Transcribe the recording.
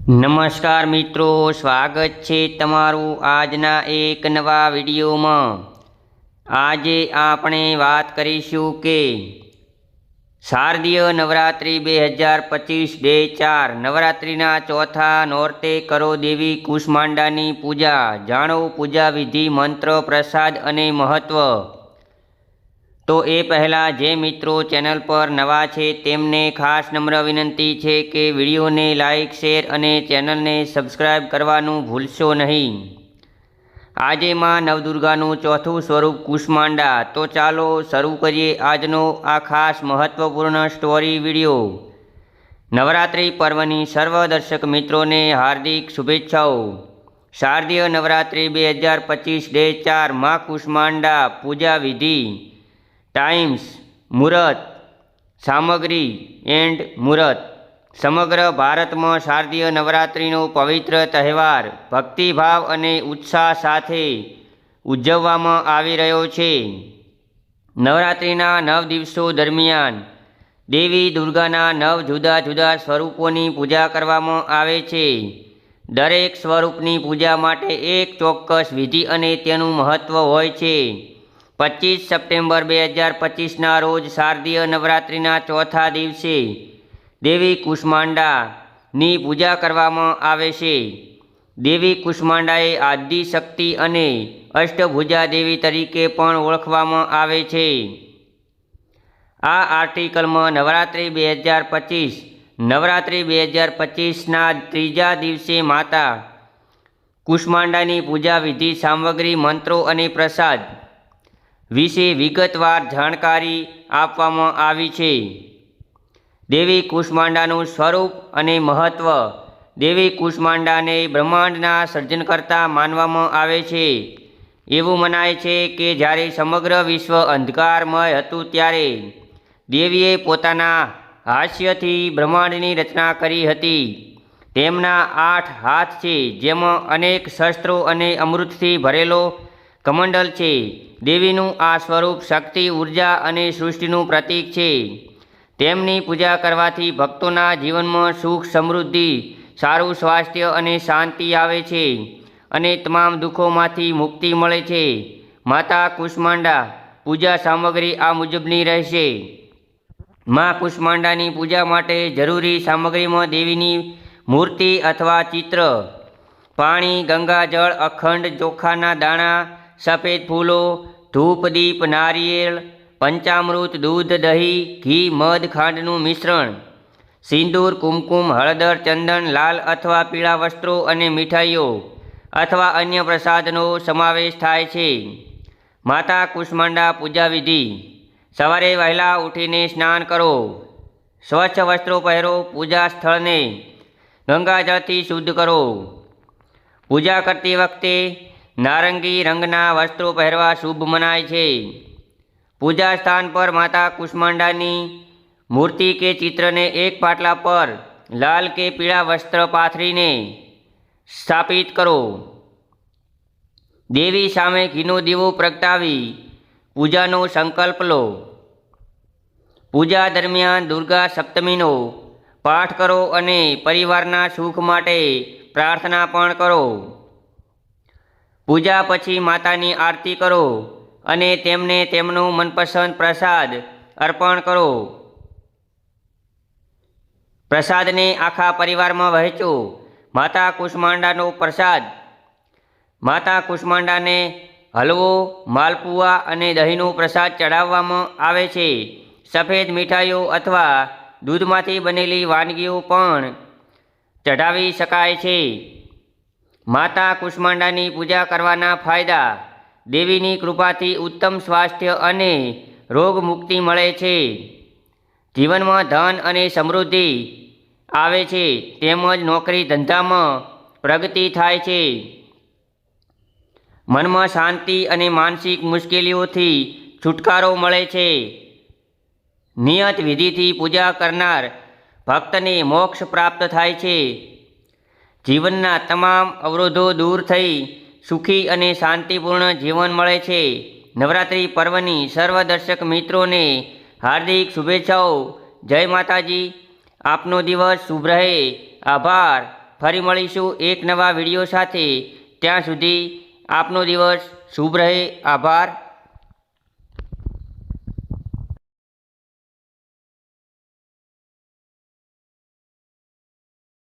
નમસ્કાર મિત્રો, સ્વાગત છે તમારું આજના એક નવા વિડીયોમાં. આજે આપણે વાત કરીશું કે શારદીય નવરાત્રિ બે હજાર પચીસ ડે ચાર, નવરાત્રિના ચોથા નોરતે કરો દેવી કુષ્માંડાની પૂજા. જાણો પૂજા વિધિ, મંત્ર, પ્રસાદ અને મહત્ત્વ તો એ પહેલાં જે મિત્રો ચેનલ પર નવા છે તેમને ખાસ નમ્ર વિનંતી છે કે વિડીયોને લાઇક શેર અને ચેનલને સબસ્ક્રાઇબ કરવાનું ભૂલશો નહીં. આજે માં નવદુર્ગાનું ચોથું સ્વરૂપ કુષ્માંડા. તો ચાલો શરૂ કરીએ આજનો આ ખાસ મહત્વપૂર્ણ સ્ટોરી વીડિયો. નવરાત્રિ પર્વની સર્વ દર્શક મિત્રોને હાર્દિક શુભેચ્છાઓ. શારદીય નવરાત્રિ બે હજાર પચીસ ડે ચારમાં કુષ્માંડા પૂજા વિધિ. ટાઈમ્સ, મુરત, સામગ્રી એન્ડ મુરત. સમગ્ર ભારતમાં શારદીય નવરાત્રિનો પવિત્ર તહેવાર ભક્તિભાવ અને ઉત્સાહ સાથે ઉજવવામાં આવી રહ્યો છે. નવરાત્રિના નવ દિવસો દરમિયાન દેવી દુર્ગાના નવ જુદા જુદા સ્વરૂપોની પૂજા કરવામાં આવે છે. દરેક સ્વરૂપની પૂજા માટે એક ચોક્કસ વિધિ અને તેનું મહત્ત્વ હોય છે. પચીસ સપ્ટેમ્બર બે હજાર પચીસના રોજ શારદીય નવરાત્રિના ચોથા દિવસે દેવી કુષ્માંડાની પૂજા કરવામાં આવે છે. દેવી કુષ્માંડાએ આદિ શક્તિ અને અષ્ટભુજા દેવી તરીકે પણ ઓળખવામાં આવે છે. આ આર્ટિકલમાં નવરાત્રિ બે હજાર પચીસ, નવરાત્રિ બે હજાર પચીસના ત્રીજા દિવસે માતા કુષ્માંડાની પૂજા વિધિ, સામગ્રી, મંત્રો અને પ્રસાદ વિશે વિગતવાર જાણકારી આપવામાં આવી છે. દેવી કુષ્માંડાનું સ્વરૂપ અને મહત્ત્વ દેવી કુષ્માંડાને બ્રહ્માંડના સર્જનકર્તા માનવામાં આવે છે. એવું મનાય છે કે જ્યારે સમગ્ર વિશ્વ અંધકારમય હતું ત્યારે દેવીએ પોતાના હાસ્યથી બ્રહ્માંડની રચના કરી હતી. તેમના આઠ હાથ છે, જેમાં અનેક શસ્ત્રો અને અમૃતથી ભરેલો કમંડલ છે. દેવીનું આ સ્વરૂપ શક્તિ, ઊર્જા અને સૃષ્ટિનું પ્રતીક છે. તેમની પૂજા કરવાથી ભક્તોના જીવનમાં સુખ, સમૃદ્ધિ, સારું સ્વાસ્થ્ય અને શાંતિ આવે છે અને તમામ દુઃખોમાંથી મુક્તિ મળે છે. માતા કુષ્માંડા, પૂજા સામગ્રી આ મુજબની રહેશે. મા કુષ્માંડાની પૂજા માટે જરૂરી સામગ્રીમાં દેવીની મૂર્તિ અથવા ચિત્ર, પાણી ગંગાજળ અખંડ, ચોખાના દાણા સફેદ ફૂલો, ધૂપ, દીપ, નારિયેળ, પંચામૃત, દૂધ, દહીં, ઘી, મધ, ખાંડનું મિશ્રણ. સિંદૂર, કુમકુમ, હળદર, ચંદન, લાલ અથવા પીળા વસ્ત્રો અને મીઠાઈઓ અથવા અન્ય પ્રસાદનો સમાવેશ થાય છે. માતા કુષ્માંડા પૂજા વિધિ. સવારે વહેલા ઉઠીને સ્નાન કરો. સ્વચ્છ વસ્ત્રો પહેરો, પૂજા સ્થળને ગંગાજળથી શુદ્ધ કરો. પૂજા કરતી વખતે નારંગી રંગના વસ્ત્રો પહેરવા શુભ મનાય છે. પૂજા સ્થાન પર માતા કુષ્માંડાની મૂર્તિ કે ચિત્રને એક પાટલા પર લાલ કે પીળા વસ્ત્ર પાથરીને સ્થાપિત કરો. દેવી સામે ઘીનો દીવો પ્રગટાવી પૂજાનો સંકલ્પ લો. પૂજા દરમિયાન દુર્ગા સપ્તમીનો પાઠ કરો અને પરિવારના સુખ માટે પ્રાર્થના પણ કરો. પૂજા પછી માતાની આરતી કરો અને તેમને તેમનો મનપસંદ પ્રસાદ અર્પણ કરો. પ્રસાદને આખા પરિવારમાં વહેંચો. માતા કુષ્માંડાનો પ્રસાદ. માતા કુષ્માંડાને હલવો, માલપુઆ અને દહીંનો પ્રસાદ ચડાવવામાં આવે છે. સફેદ મીઠાઈઓ અથવા દૂધમાંથી બનેલી વાનગીઓ પણ ચઢાવી શકાય છે. માતા કુષ્માંડાની પૂજા કરવાના ફાયદા. દેવીની કૃપાથી ઉત્તમ સ્વાસ્થ્ય અને રોગ મુક્તિ મળે છે. જીવનમાં ધન અને સમૃદ્ધિ આવે છે, તેમજ નોકરી ધંધામાં પ્રગતિ થાય છે. મનમાં શાંતિ અને માનસિક મુશ્કેલીઓથી છુટકારો મળે છે. નિયત વિધિથી પૂજા કરનાર ભક્તને મોક્ષ પ્રાપ્ત થાય છે. જીવનના તમામ અવરોધો દૂર થઈ સુખી અને શાંતિપૂર્ણ જીવન મળે છે. નવરાત્રિ પર્વની સર્વ દર્શક મિત્રોને હાર્દિક શુભેચ્છાઓ. જય માતાજી. આપનો દિવસ શુભ રહે. આભાર. ફરી મળીશું એક નવા વીડિયો સાથે. ત્યાં સુધી આપનો દિવસ શુભ રહે. આભાર.